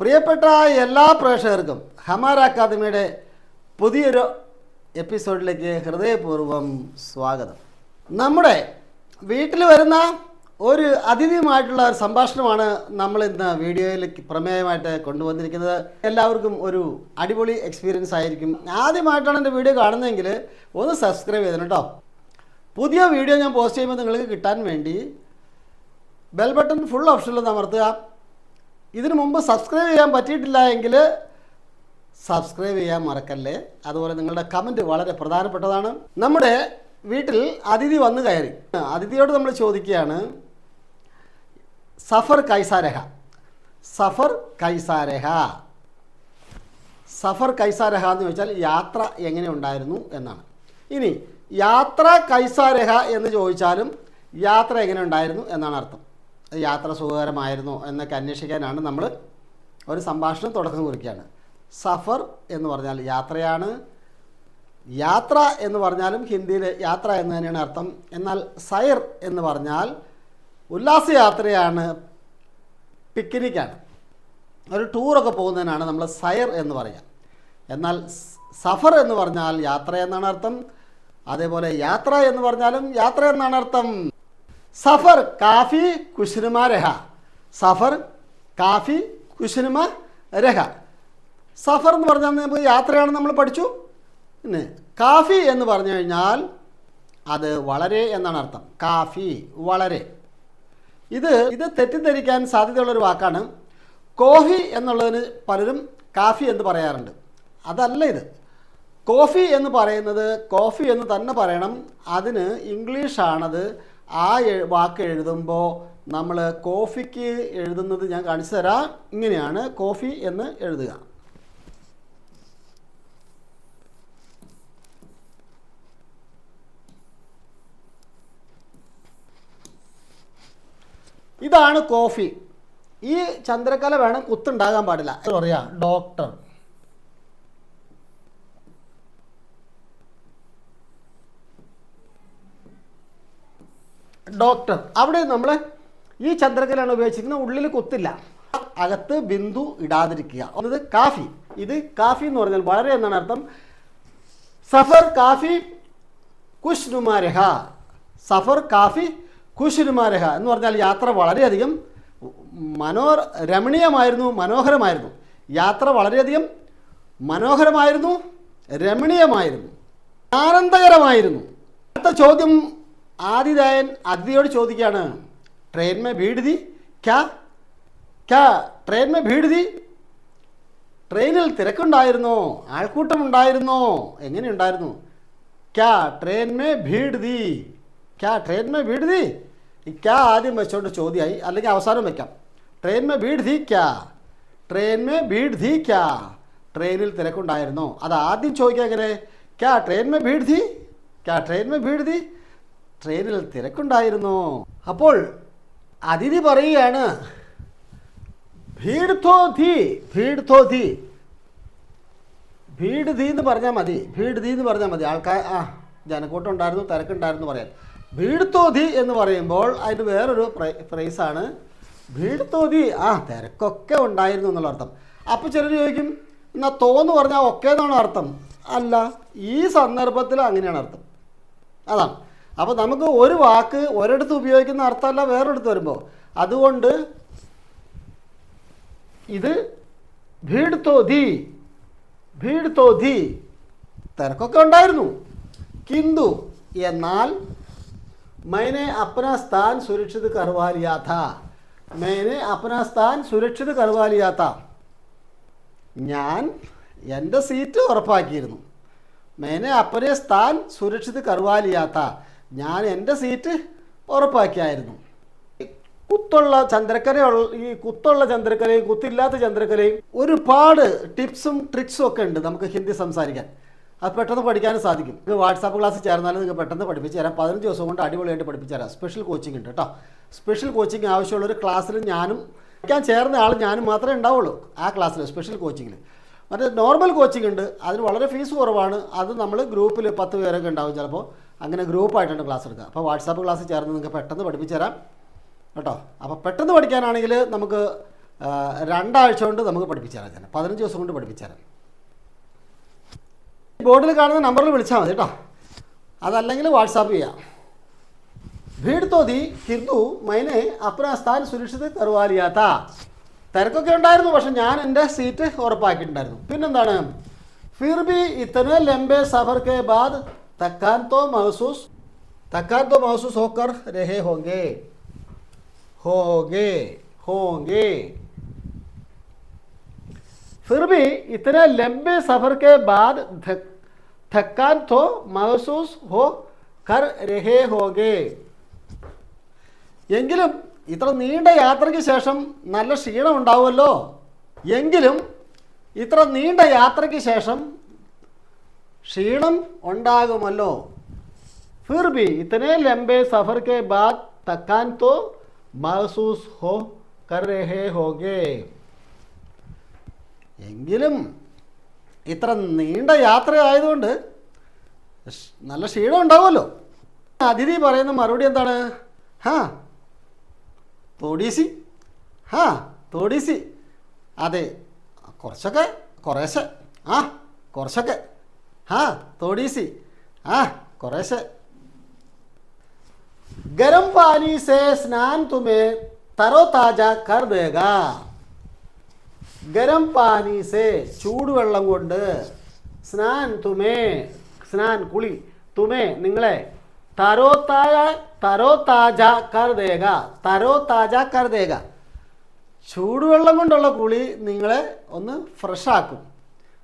പ്രിയപ്പെട്ട എല്ലാ പ്രേക്ഷകർക്കും ഹമാര അക്കാദമിയുടെ പുതിയൊരു എപ്പിസോഡിലേക്ക് ഹൃദയപൂർവം സ്വാഗതം. നമ്മുടെ വീട്ടിൽ വരുന്ന ഒരു അതിഥിയുമായിട്ടുള്ള ഒരു സംഭാഷണമാണ് നമ്മൾ ഇന്ന് വീഡിയോയിലേക്ക് പ്രമേയമായിട്ട് കൊണ്ടുവന്നിരിക്കുന്നത്. എല്ലാവർക്കും ഒരു അടിപൊളി എക്സ്പീരിയൻസ് ആയിരിക്കും. ആദ്യമായിട്ടാണ് എന്റെ വീഡിയോ കാണുന്നതെങ്കിൽ ഒന്ന് സബ്സ്ക്രൈബ് ചെയ്തണം കേട്ടോ. പുതിയ വീഡിയോ ഞാൻ പോസ്റ്റ് ചെയ്യുമ്പോൾ നിങ്ങൾക്ക് കിട്ടാൻ വേണ്ടി ബെൽ ബട്ടൺ ഫുൾ ഓപ്ഷനിൽ അമർത്തുക. ഇതിനു മുമ്പ് സബ്സ്ക്രൈബ് ചെയ്യാൻ പറ്റിയിട്ടില്ല എങ്കിൽ സബ്സ്ക്രൈബ് ചെയ്യാൻ മറക്കല്ലേ. അതുപോലെ നിങ്ങളുടെ കമന്റ് വളരെ പ്രധാനപ്പെട്ടതാണ്. നമ്മുടെ വീട്ടിൽ അതിഥി വന്നു കയറി. അതിഥിയോട് നമ്മൾ ചോദിക്കുകയാണ് സഫർ കൈസാരഹ. സഫർ കൈസാരഹ. സഫർ കൈസാരഹ എന്ന് ചോദിച്ചാൽ യാത്ര എങ്ങനെ ഉണ്ടായിരുന്നു എന്നാണ്. ഇനി യാത്ര കൈസാരഹ എന്ന് ചോദിച്ചാലും യാത്ര എങ്ങനെ ഉണ്ടായിരുന്നു എന്നാണ് അർത്ഥം. യാത്ര സുഖകരമായിരുന്നു എന്നൊക്കെ അന്വേഷിക്കാനാണ് നമ്മൾ ഒരു സംഭാഷണം തുടക്കം കുറിക്കുകയാണ്. സഫർ എന്ന് പറഞ്ഞാൽ യാത്രയാണ്. യാത്ര എന്ന് പറഞ്ഞാലും ഹിന്ദിയിൽ യാത്ര എന്ന് തന്നെയാണ് അർത്ഥം. എന്നാൽ സൈർ എന്ന് പറഞ്ഞാൽ ഉല്ലാസയാത്രയാണ് പിക്നിക്കാണ്. ഒരു ടൂറൊക്കെ പോകുന്നതിനാണ് നമ്മൾ സൈർ എന്ന് പറയുക. എന്നാൽ സഫർ എന്ന് പറഞ്ഞാൽ യാത്ര എന്നാണ് അർത്ഥം. അതേപോലെ യാത്ര എന്ന് പറഞ്ഞാലും യാത്ര എന്നാണ് അർത്ഥം. സഫർ കാഫി കുശ്നുമ രഹ. സഫർ കാഫി കുശ്നുമ രഹ. സഫർ എന്ന് പറഞ്ഞാൽ നമുക്ക് യാത്രയാണ് നമ്മൾ പഠിച്ചു. പിന്നെ കാഫി എന്ന് പറഞ്ഞു കഴിഞ്ഞാൽ അത് വളരെ എന്നാണ് അർത്ഥം. കാഫി വളരെ. ഇത് ഇത് തെറ്റിദ്ധരിക്കാൻ സാധ്യതയുള്ളൊരു വാക്കാണ്. കോഫി എന്നുള്ളതിന് പലരും കാഫി എന്ന് പറയാറുണ്ട്. അതല്ല ഇത്. കോഫി എന്ന് പറയുന്നത് കോഫി എന്ന് തന്നെ പറയണം. അതിന് ഇംഗ്ലീഷാണത് ആ വാക്ക് എഴുതുമ്പോൾ നമ്മൾ കോഫിക്ക് എഴുതുന്നത് ഞാൻ കാണിച്ചു തരാം. ഇങ്ങനെയാണ് കോഫി എന്ന് എഴുതുക. ഇതാണ് കോഫി. ഈ ചന്ദ്രക്കല വേണം കുത്തുണ്ടാകാൻ പാടില്ല. പറയാ? ഡോക്ടർ. ഡോക്ടർ. അവിടെ നമ്മൾ ഈ ചന്ദ്രകലാണ് ഉപയോഗിച്ചിരിക്കുന്നത് ഉള്ളിൽ കുത്തില്ല. അകത്ത് ബിന്ദു ഇടാതിരിക്കുക. ഒന്നത് കാഫി. ഇത് കാഫി എന്ന് പറഞ്ഞാൽ വളരെ എന്നാണ് അർത്ഥം? സഫർ കാഫി കുഷ്നുമാരഹ സഫർ കാഫി കുഷ്നുമാരഹ എന്ന് പറഞ്ഞാൽ യാത്ര വളരെയധികം മനോ രമണീയമായിരുന്നു മനോഹരമായിരുന്നു. യാത്ര വളരെയധികം മനോഹരമായിരുന്നു രമണീയമായിരുന്നു ആനന്ദകരമായിരുന്നു. അടുത്ത ചോദ്യം ആതിഥേയൻ അതിഥിയോട് ചോദിക്കുകയാണ് ട്രെയിൻ മേ ഭീഡ് ദി ക്യാ? ക്യാ? ട്രെയിൻ മേ ഭീഡ് ദി ട്രെയിനിൽ തിരക്കുണ്ടായിരുന്നോ? ആൾക്കൂട്ടമുണ്ടായിരുന്നോ? എങ്ങനെയുണ്ടായിരുന്നു? ക്യാ ട്രെയിൻ മേ ഭീഡ് ദി ക്യാ ട്രെയിൻ മേ ഭീഡ് ദി ഈ ക്യാ ആദ്യം വെച്ചോണ്ട് ചോദ്യമായി അല്ലെങ്കിൽ അവസാനം വെക്കാം. ട്രെയിൻ മേ ഭീഡ് ദി ക്യാ? ട്രെയിൻ മേ ഭീഡ് ദി ക്യാ? ട്രെയിനിൽ തിരക്കുണ്ടായിരുന്നോ? അത് ആദ്യം ചോദിക്കുക എങ്ങനെ? ക്യാ ട്രെയിൻ മേ ഭീഡ് ദി ക്യാ ട്രെയിൻ മേ ഭീഡ് ദി ട്രെയിനിൽ തിരക്കുണ്ടായിരുന്നു. അപ്പോൾ അതിഥി പറയുകയാണ് ഭീഡ് ധി ഭീഡ് എന്ന് പറഞ്ഞാൽ മതി ഭീഡ് ധീ എന്ന് പറഞ്ഞാൽ മതി. ആൾക്കാർ ആ ജനക്കൂട്ടം ഉണ്ടായിരുന്നു തിരക്കുണ്ടായിരുന്നു പറയാൻ ഭീഡ് എന്ന് പറയുമ്പോൾ അതിന് വേറൊരു ഫ്രൈസാണ് ഭീഡ് തോ ആ തിരക്കൊക്കെ ഉണ്ടായിരുന്നു എന്നുള്ള അർത്ഥം. അപ്പോൾ ചിലർ ചോദിക്കും എന്നാൽ തോ എന്ന് പറഞ്ഞാൽ ഒക്കെ എന്നാണ് അർത്ഥം? അല്ല ഈ സന്ദർഭത്തിൽ അങ്ങനെയാണ് അർത്ഥം. അതാണ്. അപ്പൊ നമുക്ക് ഒരു വാക്ക് ഒരിടത്ത് ഉപയോഗിക്കുന്ന അർത്ഥമല്ല വേറൊരിടത്ത് വരുമ്പോൾ അതുകൊണ്ട് ഇത് ഭീഡ്തോ ധി ഭീഡ്തോ ധി തിരക്കൊക്കെ ഉണ്ടായിരുന്നു. കിന്തു എന്നാൽ മൈനെ അപ്ന സ്ഥാൻ സുരക്ഷിത് കർവാലിയാത്ത മൈനെ അപ്ന സ്ഥാൻ സുരക്ഷിത് കർവാലിയാത്ത ഞാൻ എന്റെ സീറ്റ് ഉറപ്പാക്കിയിരുന്നു. മേനെ അപ്പനെ സ്ഥാൻ സുരക്ഷിത് കറുവാലിയാത്ത ഞാൻ എന്റെ സീറ്റ് ഉറപ്പാക്കിയായിരുന്നു. കുത്തുള്ള ചന്ദ്രക്കലയുള്ള ഈ കുത്തുള്ള ചന്ദ്രക്കലയും കുത്തില്ലാത്ത ചന്ദ്രക്കലയും ഒരുപാട് ടിപ്സും ട്രിക്സും ഒക്കെ ഉണ്ട് നമുക്ക് ഹിന്ദി സംസാരിക്കാൻ. അത് പെട്ടെന്ന് പഠിക്കാനും സാധിക്കും. ഇത് വാട്സാപ്പ് ക്ലാസ് ചേർന്നാലും നിങ്ങൾക്ക് പെട്ടെന്ന് പഠിപ്പിച്ച് തരാം. പതിനഞ്ച് ദിവസം കൊണ്ട് അടിപൊളിയായിട്ട് പഠിപ്പിച്ച് തരാം. സ്പെഷ്യൽ കോച്ചിങ് ഉണ്ട് കേട്ടോ സ്പെഷ്യൽ കോച്ചിങ് ആവശ്യമുള്ള ഒരു ക്ലാസ്സിൽ ഞാനും ഞാൻ ചേർന്ന ആൾ ഞാനും മാത്രമേ ഉണ്ടാവുള്ളൂ ആ ക്ലാസ്സിൽ സ്പെഷ്യൽ കോച്ചിങ്ങിൽ മറ്റേ നോർമൽ കോച്ചിങ് ഉണ്ട്. അതിന് വളരെ ഫീസ് കുറവാണ്. അത് നമ്മൾ ഗ്രൂപ്പിൽ പത്ത് പേരൊക്കെ ഉണ്ടാവും ചിലപ്പോൾ അങ്ങനെ ഗ്രൂപ്പായിട്ടാണ് ക്ലാസ് എടുക്കുക. അപ്പോൾ വാട്സാപ്പ് ക്ലാസ് ചേർന്ന് നിങ്ങൾക്ക് പെട്ടെന്ന് പഠിപ്പിച്ചു തരാം കേട്ടോ? അപ്പോൾ പെട്ടെന്ന് പഠിക്കാനാണെങ്കിൽ നമുക്ക് രണ്ടാഴ്ച കൊണ്ട് നമുക്ക് പഠിപ്പിച്ചു തരാം ഞാൻ പതിനഞ്ച് ദിവസം കൊണ്ട് പഠിപ്പിച്ചു തരാം ബോർഡിൽ കാണുന്ന നമ്പറിൽ വിളിച്ചാൽ മതി കേട്ടോ. അതല്ലെങ്കിൽ വാട്സാപ്പ് ചെയ്യാം. ഭീഡ് തോതി കിന്തു മൈനെ അപ്ന സ്ഥാൻ സുരക്ഷിത് കറുവാലിയാത്ത തിരക്കൊക്കെ ഉണ്ടായിരുന്നു പക്ഷെ ഞാൻ എന്റെ സീറ്റ് ഉറപ്പാക്കിയിട്ടുണ്ടായിരുന്നു. പിന്നെന്താണ്? ഫിർ ബി ലംബെ സഫർ കെ ബാദ് തക്കാൻ തോ മഹസൂസ് തക്കാൻ തോ മഹസൂസ് ഹോക്കർ രഹേ ഹോങ്കേ होंगे होंगे फिर भी इतने लंबे सफर के बाद थक, थकान तो महसूस हो कर रहे होंगे എങ്കിലും ഇത്ര നീണ്ട യാത്രയ്ക്ക് ശേഷം നല്ല ക്ഷീണം ഉണ്ടാവുമല്ലോ എങ്കിലും ഇത്ര നീണ്ട യാത്രയ്ക്ക് ശേഷം ക്ഷീണം ഉണ്ടാകുമല്ലോ. ഫിർ ബി ഇത്തനെ ലംബെ സഫർ കെ ബാദ് തക്കാൻ തോ മഹസൂസ് ഹോ കറേ ഹോഗേ. എങ്കിലും ഇത്ര നീണ്ട യാത്ര ആയതുകൊണ്ട് നല്ല ക്ഷീണം ഉണ്ടാവുമല്ലോ. അതിഥി പറയുന്ന മറുപടി എന്താണ്? ഹാ തോടീസി. ഹാ തോടീസി. അതെ കുറച്ചൊക്കെ കുറേശ്ശെ. ആ കുറച്ചൊക്കെ. ഹാ തോടീസി ആ കുറേശ്ശെ गर्म पानी से स्नान तुम्हें തരോതാജ കർ ദേഗ ഗരം പാനി സേ ചൂടുവെള്ളം കൊണ്ട് സ്നാൻ തുമേ സ്നാൻ കുളി തുമേ നിങ്ങളെ തരോ താജ തരോ താജ കർ ദേഗ തരോ താജ കർ ദേഗ ചൂടുവെള്ളം കൊണ്ടുള്ള കുളി നിങ്ങളെ ഒന്ന് ഫ്രഷാക്കും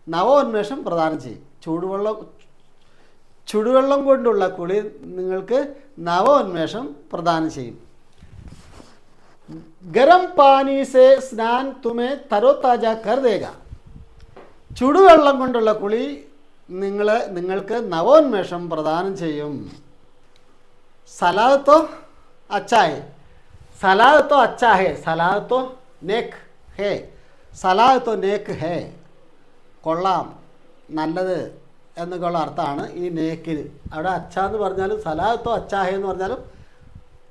നവോന്മേഷം പ്രദാനം ചെയ്യും ചൂടുവെള്ളം ചുടുവെള്ളം കൊണ്ടുള്ള കുളി നിങ്ങൾക്ക് നവോന്മേഷം പ്രദാനം ചെയ്യും. ഗരം പാനി സ്നാൻ തുമേ തരോതാജ കർ ദേഗ ചുടുവെള്ളം കൊണ്ടുള്ള കുളി നിങ്ങൾ നിങ്ങൾക്ക് നവോന്മേഷം പ്രദാനം ചെയ്യും. സലാദത്തോ അച്ചായേ. സലാദ് തോ അച്ചാ ഹേ സലാദത്തോ നേക്ക് ഹേ. സലാദത്തോ നേക്ക് ഹേ. കൊള്ളാം. നല്ലത് എന്നൊക്കെയുള്ള അർത്ഥമാണ് ഈ നേക്കിന്. അവിടെ അച്ഛ എന്ന് പറഞ്ഞാലും സലാഹത്തോ അച്ചാഹ എന്ന് പറഞ്ഞാലും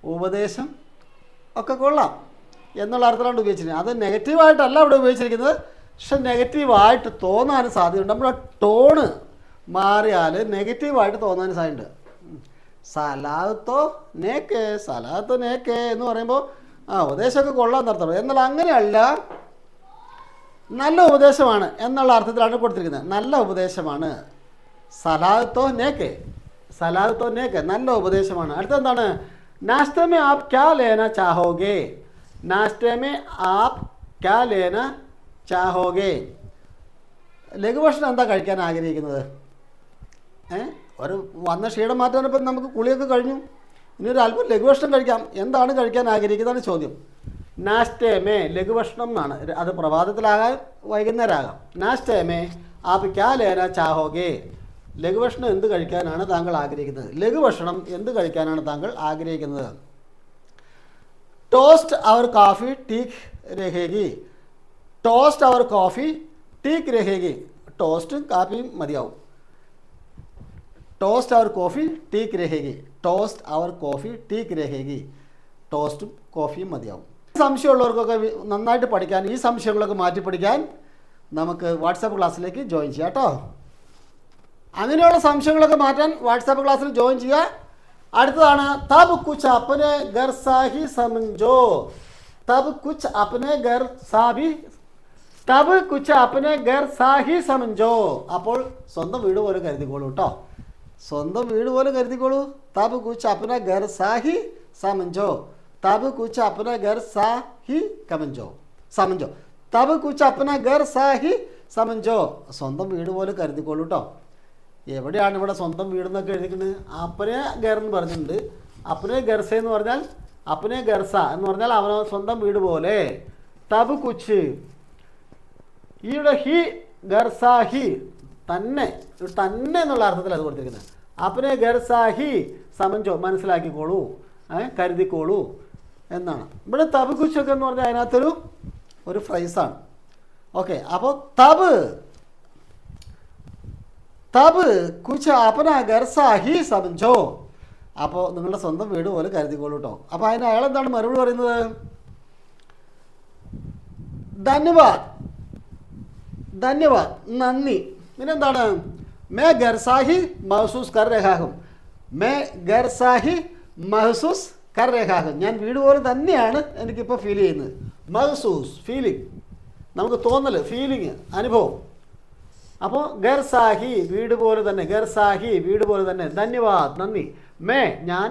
ഉപദേശം ഒക്കെ കൊള്ളാം എന്നുള്ള അർത്ഥത്തിലാണ് ഉപയോഗിച്ചിരിക്കുന്നത്. അത് നെഗറ്റീവായിട്ടല്ല അവിടെ ഉപയോഗിച്ചിരിക്കുന്നത്. പക്ഷെ നെഗറ്റീവായിട്ട് തോന്നാനും സാധ്യതയുണ്ട്. നമ്മുടെ ടോണ് മാറിയാൽ നെഗറ്റീവായിട്ട് തോന്നാനും സാധ്യതയുണ്ട്. സലാഹത്തോ നേക്ക് സലാഹത്തോ നേക്ക് എന്ന് പറയുമ്പോൾ ആ ഉപദേശമൊക്കെ കൊള്ളാൻ എന്നർത്ഥം. എന്നാൽ അങ്ങനെയല്ല നല്ല ഉപദേശമാണ് എന്നുള്ള അർത്ഥത്തിലാണ് കൊടുത്തിരിക്കുന്നത്. നല്ല ഉപദേശമാണ്. സലാഹത്തോ നേക്കെ. സലാഹത്തോ നേക്കെ. നല്ല ഉപദേശമാണ്. അടുത്ത എന്താണ് നാസ്തമേ ആപ് ക്യാ ലേന ചാഹോഗേ. നാസ്തമേ ആപ് ക്യാ ലേന ചാഹോഗേ. ലഘുഭക്ഷണം എന്താ കഴിക്കാൻ ആഗ്രഹിക്കുന്നത്? ഏ? ഒരു വന്ന ക്ഷീണം മാറ്റാനിപ്പം നമുക്ക് കുളിയൊക്കെ കഴിഞ്ഞു. ഇനി ഒരു അല്പം ലഘുഭക്ഷണം കഴിക്കാം. എന്താണ് കഴിക്കാൻ ആഗ്രഹിക്കുന്നതാണ് ചോദ്യം. നാസ്റ്റേമേ ലഘുഭക്ഷണം എന്നാണ്. അത് പ്രഭാതത്തിലാകാം വൈകുന്നേരമാകാം നാസ്റ്റേമേ ആപ്പ് ക്യാ ലേന ചാഹോഗേ. ലഘുഭക്ഷണം എന്ത് കഴിക്കാനാണ് താങ്കൾ ആഗ്രഹിക്കുന്നത്? ലഘുഭക്ഷണം എന്ത് കഴിക്കാനാണ് താങ്കൾ ആഗ്രഹിക്കുന്നത്? ടോസ്റ്റ് അവർ കാഫി ടീക്ക് രഹേഗി. ടോസ്റ്റ് അവർ കോഫി ടീക്ക് രഹേഗി. ടോസ്റ്റും കാപ്പിയും മതിയാവും. ടോസ്റ്റ് അവർ കോഫി ടീക്ക് രഹേഗി. ടോസ്റ്റ് അവർ കോഫി ടീക്ക് രഹേഗി. ടോസ്റ്റും കോഫിയും മതിയാവും. സംശയമുള്ളവർക്കൊക്കെ നന്നായിട്ട് പഠിക്കാൻ ഈ സംശയങ്ങളൊക്കെ മാറ്റി പഠിക്കാൻ നമുക്ക് വാട്സാപ്പ് ക്ലാസ്സിലേക്ക് ജോയിൻ ചെയ്യാം കേട്ടോ അങ്ങനെയുള്ള സംശയങ്ങളൊക്കെ മാറ്റാൻ വാട്സാപ്പ് ക്ലാസ്സിൽ ജോയിൻ ചെയ്യുക. അടുത്തതാണ് തബ് കുച്ച് അപ്പനെ ഗർ സാഹി സമഞ്ചോ. തബ് കുച്ച് അപ്പനെ ഗർ സാഹി തബ് കുച്ച് അപ്പനെ ഗർ സാഹി സമഞ്ചോ. അപ്പോൾ സ്വന്തം വീട് പോലെ കരുതിക്കോളൂ കേട്ടോ സ്വന്തം വീട് പോലെ കരുതിക്കോളൂ. തബ് കുച്ച് അപ്പനെ ഗർ സാഹി സമഞ്ചോ. തബ് കുച്ച് അപ്പനെ ഗർ സാഹി കമഞ്ചോ സമഞ്ചോ തബ് കുച്ച് അപ്പനെ ഗർ സാഹി സമഞ്ചോ സ്വന്തം വീട് പോലെ കരുതിക്കോളൂ കേട്ടോ എവിടെയാണ് ഇവിടെ സ്വന്തം വീടെന്നൊക്കെ എഴുതിക്കുന്നത് അപ്പനെ ഗർ എന്ന് പറഞ്ഞിട്ടുണ്ട്. അപ്പനെ ഗർസ എന്ന് പറഞ്ഞാൽ അപ്പനെ ഗർസ എന്ന് പറഞ്ഞാൽ അവനോ സ്വന്തം വീട് പോലെ. തബ് കുച്ച്. ഈയുടെ ഹി ഗർസാഹി തന്നെ തന്നെ എന്നുള്ള അർത്ഥത്തിൽ അത് കൊടുത്തിരിക്കുന്നത്. അപ്പനെ ഗർസാഹി സമഞ്ചോ മനസ്സിലാക്കിക്കോളൂ കരുതിക്കോളൂ. എന്നാണ്. ഇവിടെ തബ് കുച്ചൊക്കെ എന്ന് പറഞ്ഞാൽ അതിനകത്തൊരു ഒരു ഫ്രൈസാണ് ഓക്കെ അപ്പോൾ തബ് തബ് കുച്ച് അപ്പന ഗർസാഹി സമഞ്ചോ അപ്പോൾ നിങ്ങളുടെ സ്വന്തം വീട് പോലെ കരുതിക്കോളൂ കേട്ടോ അപ്പോൾ അതിന് അയാൾ എന്താണ് മറുപടി പറയുന്നത്? ധന്യവാദ്. ധന്യവാദ്. നന്ദി. പിന്നെന്താണ്? മേ ഗർസാഹി മഹസൂസ് കർ രഹാഹും മേ ഗർസാഹി മഹസൂസ് കർ ഞാൻ വീട് പോലെ തന്നെയാണ് എനിക്കിപ്പോൾ ഫീൽ ചെയ്യുന്നത്. മഹസൂസ് ഫീലിംഗ് നമുക്ക് തോന്നൽ ഫീലിംഗ് അനുഭവം. അപ്പോൾ ഗർസാഹി വീട് പോലെ തന്നെ ഗർസാഹി വീട് പോലെ തന്നെ. ധന്യവാദ് നന്ദി. മേ ഞാൻ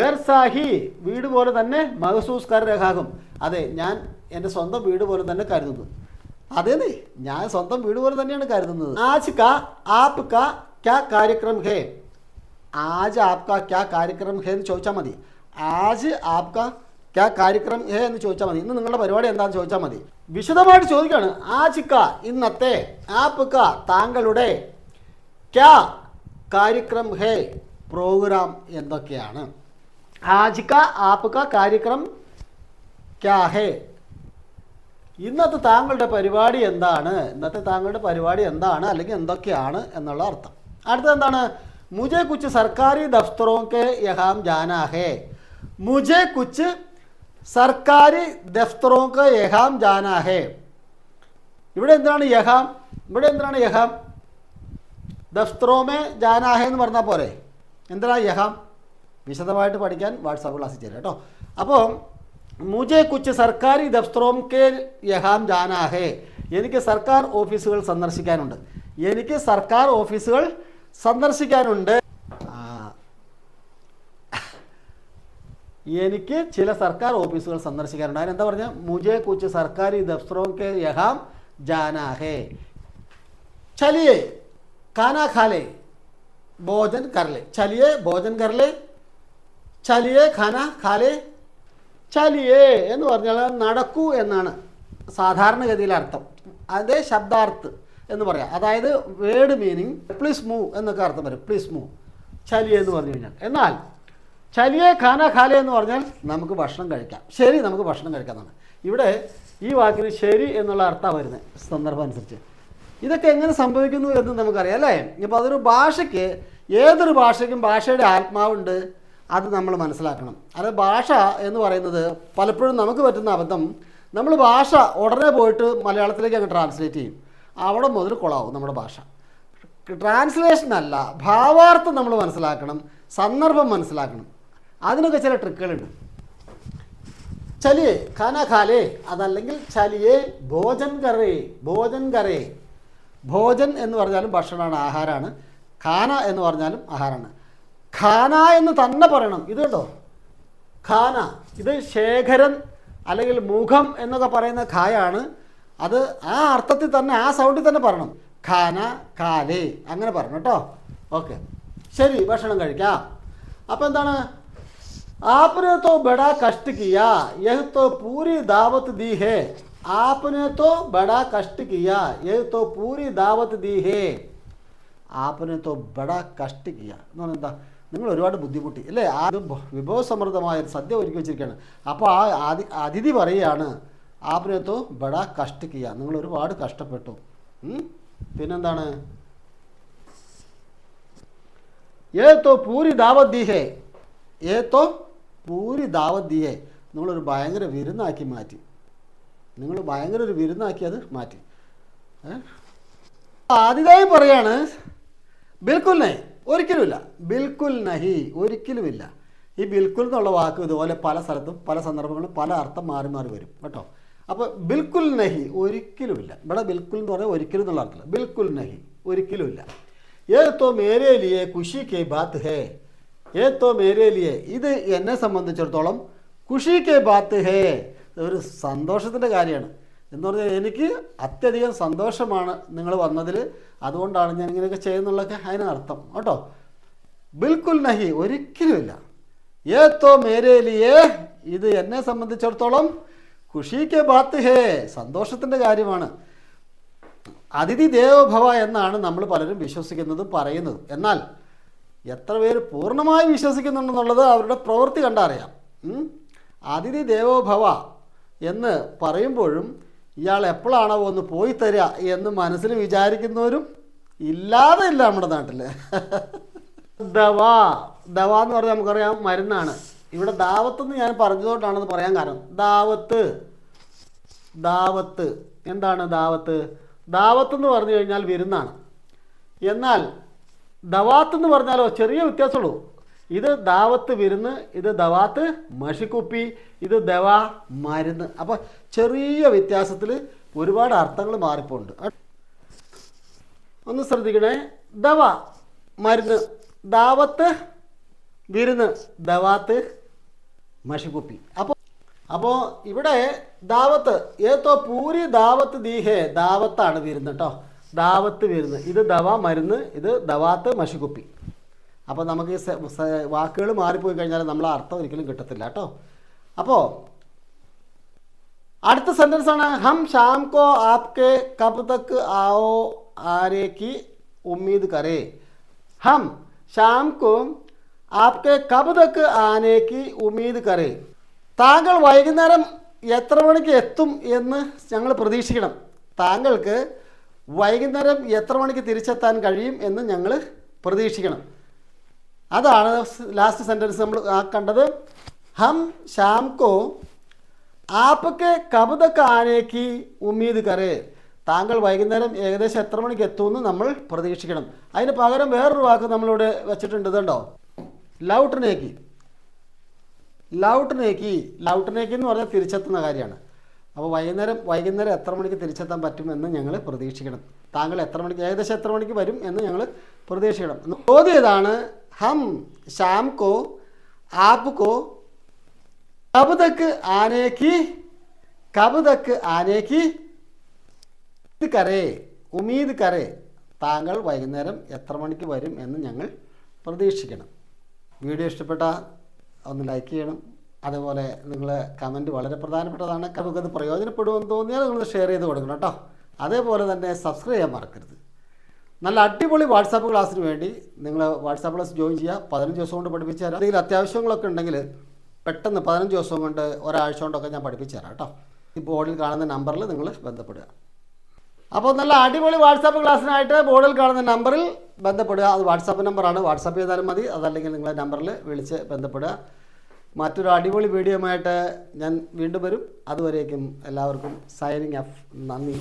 ഗർസാഹി വീട് പോലെ തന്നെ മഹസൂസ് കരരേഖാഹം അതെ ഞാൻ എന്റെ സ്വന്തം വീട് പോലെ തന്നെ കരുതുന്നു അതേന്നേ ഞാൻ സ്വന്തം വീട് പോലെ തന്നെയാണ് കരുതുന്നത്. ആജ് കാ കാ ക്യാ കാര്യക്രം ഹേ. ആജ് ആപ്കാ ക്യാ കാര്യക്രം ഹേ എന്ന് ചോദിച്ചാൽ മതി. ആജ് ആപ്കാ ക്യാ കാര്യക്രം ഹേ എന്ന് ചോദിച്ചാൽ മതി. ഇന്ന് നിങ്ങളുടെ പരിപാടി എന്താണെന്ന് ചോദിച്ചാൽ മതി. വിശദമായിട്ട് ചോദിക്കുകയാണ് ആജ് കാ ഇന്നത്തെ ആപ്ക താങ്കളുടെ ക്യാ കാര്യക്രം ഹേ പ്രോഗ്രാം എന്തൊക്കെയാണ്? ആജ് ആപ്ക കാര്യക്രം ക്യാ ഹേ. ഇന്നത്തെ താങ്കളുടെ പരിപാടി എന്താണ്? ഇന്നത്തെ താങ്കളുടെ പരിപാടി എന്താണ്? അല്ലെങ്കിൽ എന്തൊക്കെയാണ് എന്നുള്ള അർത്ഥം. അടുത്തത് എന്താണ്? മുജെ കുച്ച് സർക്കാരി ദഫ്തറോ കെ യഹാം ജാനാ ഹേ. മുജെ കുച്ച് സർക്കാരി ദഫ്തറോ का യഹാം ജാനാഹേ. ഇവിടെ എന്താണ് യഹാം? ഇവിടെ എന്താണ് യഹാം? ദഫ്തറോമേ ജാനാഹേ എന്ന് പറഞ്ഞാൽ പോരെ. എന്താണ് യഹാം? വിശദമായിട്ട് പഠിക്കാൻ വാട്സാപ്പ് ക്ലാസ്സിൽ ചേരാം കേട്ടോ. അപ്പോൾ മുജെ കുച്ച് സർക്കാരി ദഫ്തറോം കെ യഹാം ജാനാഹേ. എനിക്ക് സർക്കാർ ഓഫീസുകൾ സന്ദർശിക്കാനുണ്ട്. എനിക്ക് സർക്കാർ ഓഫീസുകൾ സന്ദർശിക്കാനുണ്ട് ആ, എനിക്ക് ചില സർക്കാർ ഓഫീസുകൾ സന്ദർശിക്കാറുണ്ട്. എന്താ പറഞ്ഞാൽ മുജെ കുച്ച് സർക്കാർ യഹാം ജാനാ ഹേ ചലിയെ ഭോജൻ കർലെ ചലിയെ ഭോജൻ കർലെ ചലിയെ ഖാന ഖാലെ. ചലിയെ എന്ന് പറഞ്ഞാൽ നടക്കൂ എന്നാണ് സാധാരണഗതിയിൽ അർത്ഥം. അതേ ശബ്ദാർത്ഥ് എന്ന് പറയാം. അതായത് വേർഡ് മീനിങ് പ്ലീസ് മൂവ് എന്നൊക്കെ അർത്ഥം വരും. പ്ലീസ് മൂവ് ചലിയെ എന്ന് പറഞ്ഞു കഴിഞ്ഞാൽ. എന്നാൽ ചലിയേ ഖാന ഖാലെ എന്ന് പറഞ്ഞാൽ നമുക്ക് ഭക്ഷണം കഴിക്കാം. ശരി നമുക്ക് ഭക്ഷണം കഴിക്കാം എന്നാണ് ഇവിടെ ഈ വാക്കിന് ശരി എന്നുള്ള അർത്ഥമാണ് വരുന്നത് സന്ദർഭം അനുസരിച്ച്. ഇതൊക്കെ എങ്ങനെ സംഭവിക്കുന്നു എന്ന് നമുക്കറിയാം അല്ലേ? ഇപ്പോൾ അതൊരു ഭാഷയ്ക്ക് ഏതൊരു ഭാഷയ്ക്കും ഭാഷയുടെ ആത്മാവുണ്ട് അത് നമ്മൾ മനസ്സിലാക്കണം. അത് ഭാഷ എന്ന് പറയുന്നത് പലപ്പോഴും നമുക്ക് പറ്റുന്ന അബദ്ധം. നമ്മൾ ഭാഷ ഉടനെ പോയിട്ട് മലയാളത്തിലേക്ക് അങ്ങ് ട്രാൻസ്ലേറ്റ് ചെയ്യും. അവിടെ മുതൽ കൊളാവും നമ്മുടെ ഭാഷ. ട്രാൻസ്ലേഷൻ അല്ല ഭാവാർത്ഥം നമ്മൾ മനസ്സിലാക്കണം സന്ദർഭം മനസ്സിലാക്കണം. അതിനൊക്കെ ചില ട്രിക്കുകളുണ്ട്. ചലിയെ ഖാന അതല്ലെങ്കിൽ ചലിയെ ഭോജൻ കറേ ഭോജൻ കറേ ഭോജൻ എന്ന് പറഞ്ഞാലും ഭക്ഷണമാണ് ആഹാരമാണ്. ഖാന എന്ന് പറഞ്ഞാലും ആഹാരമാണ്. ഖാന എന്ന് തന്നെ പറയണം. ഇത് കേട്ടോ. ഖാന. ഇത് ശേഖരൻ അല്ലെങ്കിൽ മുഖം എന്നൊക്കെ പറയുന്ന ഖായാണ്. അത് ആ അർത്ഥത്തിൽ തന്നെ ആ സൗണ്ടിൽ തന്നെ പറയണം. ഖാന കാലേ അങ്ങനെ പറഞ്ഞു കേട്ടോ. ഓക്കെ. ശരി ഭക്ഷണം കഴിക്കാം. അപ്പോൾ എന്താണ്? आपने तो बड़ा कष्ट किया यह तो पूरी दावत दी है आपने तो बड़ा कष्ट किया यह तो पूरी दावत दी है ആപ്പിനെ തോ ബഡ കഷ്ട കിയ എന്ന് പറഞ്ഞാൽ എന്താ നിങ്ങൾ ഒരുപാട് ബുദ്ധിമുട്ടി അല്ലേ ആ ഇത് ഭ- വിഭവസമൃദ്ധമായ ഒരു സദ്യ ഒരുക്കി വെച്ചിരിക്കുകയാണ് അപ്പോൾ ആ അതി അതിഥി പറയുകയാണ് ആപ്പിനെ തോ ബഡ കഷ്ട കിയ നിങ്ങൾ ഒരുപാട് കഷ്ടപ്പെട്ടു ഉം? പിന്നെന്താണ് ഏ തോ പൂരി ദാവത് ദി ഹേ ഏ തോ പൂരി ദാവത് ദി ഹേ നിങ്ങളൊരു ഭയങ്കര വിരുന്നാക്കി മാറ്റി. നിങ്ങൾ ഭയങ്കര ഒരു വിരുന്നാക്കി അത് മാറ്റി. ആദ്യതായി പറയാണ് ബിൽക്കുൽ നഹി. ഒരിക്കലുമില്ല. ബിൽക്കുൽ നഹി. ഒരിക്കലുമില്ല. ഈ ബിൽക്കുൽ എന്നുള്ള വാക്ക് ഇതുപോലെ പല സ്ഥലത്തും പല സന്ദർഭങ്ങളിലും പല അർത്ഥം മാറി മാറി വരും. കേട്ടോ? അപ്പോൾ ബിൽക്കുൽ നഹി ഒരിക്കലുമില്ല. ഇവിടെ ബിൽക്കുൽ എന്ന് പറഞ്ഞാൽ ഒരിക്കലും എന്നുള്ള അർത്ഥമില്ല. ബിൽക്കുൽ നഹി ഒരിക്കലുമില്ല. ഏ തോ മേരെ ഖുഷി കെ ബാത്ത് ഹേ. ഏ തോ മേരെ ഇത് എന്നെ സംബന്ധിച്ചിടത്തോളം ഖുഷി കെ ബാത്ത് ഹേ. ഒരു സന്തോഷത്തിന്റെ കാര്യമാണ്. എന്ന് പറഞ്ഞാൽ എനിക്ക് അത്യധികം സന്തോഷമാണ് നിങ്ങൾ വന്നതിൽ. അതുകൊണ്ടാണ് ഞാൻ ഇങ്ങനെയൊക്കെ ചെയ്യുന്നുള്ളതൊക്കെ അതിനർത്ഥം. കേട്ടോ? ബിൽക്കുൽ നഹി ഒരിക്കലുമില്ല. ഏ തോ മേരേലിയേ ഇത് എന്നെ സംബന്ധിച്ചിടത്തോളം ഖുഷിക്ക് ബാത്ത് ഹേ. സന്തോഷത്തിന്റെ കാര്യമാണ്. അതിഥി ദേവഭവ എന്നാണ് നമ്മൾ പലരും വിശ്വസിക്കുന്നതും പറയുന്നതും. എന്നാൽ എത്ര പേര് പൂർണമായി വിശ്വസിക്കുന്നുണ്ടെന്നുള്ളത് അവരുടെ പ്രവൃത്തി കണ്ടറിയാം? അതിഥി ദേവോഭവ എന്ന് പറയുമ്പോഴും ഇയാൾ എപ്പോഴാണോ ഒന്ന് പോയി തരിക എന്ന് മനസ്സിൽ വിചാരിക്കുന്നവരും ഇല്ലാതെ ഇല്ല നമ്മുടെ നാട്ടിൽ ദവാ ദവ എന്ന് പറഞ്ഞാൽ നമുക്കറിയാം മരുന്നാണ്. ഇവിടെ ദാവത്ത് എന്ന് ഞാൻ പറഞ്ഞതുകൊണ്ടാണെന്ന് പറയാൻ കാരണം. ദാവത്ത്. ദാവത്ത്. എന്താണ് ദാവത്ത്? ദാവത്ത് എന്ന് പറഞ്ഞു കഴിഞ്ഞാൽ വിരുന്നാണ്. എന്നാൽ ദവാത്ത് എന്ന് പറഞ്ഞാലോ ചെറിയ വ്യത്യാസമുള്ളൂ. ഇത് ദാവത്ത് വിരുന്ന് ഇത് ദവാത്ത് മഷിക്കുപ്പി ഇത് ദവ മരുന്ന്. അപ്പോൾ ചെറിയ വ്യത്യാസത്തിൽ ഒരുപാട് അർത്ഥങ്ങൾ മാറിപ്പോണ്ട്. ഒന്ന് ശ്രദ്ധിക്കണേ. ദവ മരുന്ന് ദാവത്ത് വിരുന്ന് ദവാത്ത് മഷിക്കുപ്പി. അപ്പോൾ അപ്പോൾ ഇവിടെ ദാവത്ത് ഏത്തോ പൂരി ദാവത്ത് ദീഹേ ദാവത്താണ് വിരുന്ന് കേട്ടോ ദാവത്ത് വരുന്നത് ഇത് ദവ മരുന്ന് ഇത് ദവാത്ത് മഷിക്കുപ്പി അപ്പോൾ നമുക്ക് ഈ വാക്കുകൾ മാറിപ്പോയി കഴിഞ്ഞാൽ നമ്മൾ അർത്ഥം ഒരിക്കലും കിട്ടത്തില്ല കേട്ടോ. അപ്പോൾ അടുത്ത സെന്റൻസ് ആണ് ഹം ഷാം കോ ആപ്കെ കബ് തക്ക് ആവോ ആരേക്ക് ഉമ്മീദ് കരേ. ഹം ഷാം കോ ആപ്കെ കബ് തക്ക് ആനേക്ക് ഉമ്മീദ് കരേ. താങ്കൾ വൈകുന്നേരം എത്ര മണിക്ക് എത്തും എന്ന് ഞങ്ങൾ പ്രതീക്ഷിക്കണം. താങ്കൾക്ക് വൈകുന്നേരം എത്ര മണിക്ക് തിരിച്ചെത്താൻ കഴിയും എന്ന് ഞങ്ങൾ പ്രതീക്ഷിക്കണം. അതാണ് ലാസ്റ്റ് സെന്റൻസ് നമ്മൾ ആ കണ്ടത്. ഹം ശ്യാം കോ ആപ്പൊക്കെ കബുതൊക്കെ കാനേക്ക് ഉമ്മീദ് കരേ. താങ്കൾ വൈകുന്നേരം ഏകദേശം എത്ര മണിക്ക് എത്തുമെന്ന് നമ്മൾ പ്രതീക്ഷിക്കണം. അതിന് പകരം വേറൊരു വാക്ക് നമ്മളിവിടെ വെച്ചിട്ടുണ്ട്. ഇതുണ്ടോ? ലൗട്ടിനേക്ക് ലൗട്ടിനേക്ക് ലൗട്ടിനേക്ക് എന്ന് പറഞ്ഞാൽ തിരിച്ചെത്തുന്ന കാര്യമാണ്. അപ്പോൾ വൈകുന്നേരം വൈകുന്നേരം എത്ര മണിക്ക് തിരിച്ചെത്താൻ പറ്റുമെന്ന് ഞങ്ങൾ പ്രതീക്ഷിക്കണം. താങ്കൾ എത്ര മണിക്ക് ഏകദേശം എത്ര മണിക്ക് വരും എന്ന് ഞങ്ങൾ പ്രതീക്ഷിക്കണം. ചോദ്യം ഇതാണ്. ഹം ശാം കോ ആപ്പ് കോ കബ് തക്ക് ആനേക്ക് കബ് ആനേക്ക് കരേ ഉമീദ് കരേ. താങ്കൾ വൈകുന്നേരം എത്ര മണിക്ക് വരും എന്ന് ഞങ്ങൾ പ്രതീക്ഷിക്കണം. വീഡിയോ ഇഷ്ടപ്പെട്ട ഒന്ന് ലൈക്ക് ചെയ്യണം. അതുപോലെ നിങ്ങൾ കമന്റ് വളരെ പ്രധാനപ്പെട്ടതാണ്. നമുക്കത് പ്രയോജനപ്പെടുമെന്ന് തോന്നിയാൽ നിങ്ങൾ ഷെയർ ചെയ്ത് കൊടുക്കണം കേട്ടോ. അതേപോലെ തന്നെ സബ്സ്ക്രൈബ് ചെയ്യാൻ മറക്കരുത്. നല്ല അടിപൊളി വാട്സാപ്പ് ക്ലാസ്സിന് വേണ്ടി നിങ്ങൾ വാട്സാപ്പ് ക്ലാസ് ജോയിൻ ചെയ്യുക. പതിനഞ്ച് ദിവസം കൊണ്ട് പഠിപ്പിച്ചു തരാം. എന്തെങ്കിലും അത്യാവശ്യങ്ങളൊക്കെ ഉണ്ടെങ്കിൽ പെട്ടെന്ന് പതിനഞ്ച് ദിവസം കൊണ്ട് ഒരാഴ്ച കൊണ്ടൊക്കെ ഞാൻ പഠിപ്പിച്ചു തരാം കേട്ടോ. ഈ ബോർഡിൽ കാണുന്ന നമ്പറിൽ നിങ്ങൾ ബന്ധപ്പെടുക. അപ്പോൾ നല്ല അടിപൊളി വാട്സാപ്പ് ക്ലാസ്സിനായിട്ട് ബോർഡിൽ കാണുന്ന നമ്പറിൽ ബന്ധപ്പെടുക. അത് വാട്സാപ്പ് നമ്പറാണ് വാട്സാപ്പ് ചെയ്താലും മതി. അതല്ലെങ്കിൽ നിങ്ങളെ നമ്പറിൽ വിളിച്ച് ബന്ധപ്പെടുക. മറ്റൊരു അടിപൊളി വീഡിയോയുമായിട്ട് ഞാൻ വീണ്ടും വരും. അതുവരേക്കും എല്ലാവർക്കും സൈനിങ് അഫ് നന്ദി.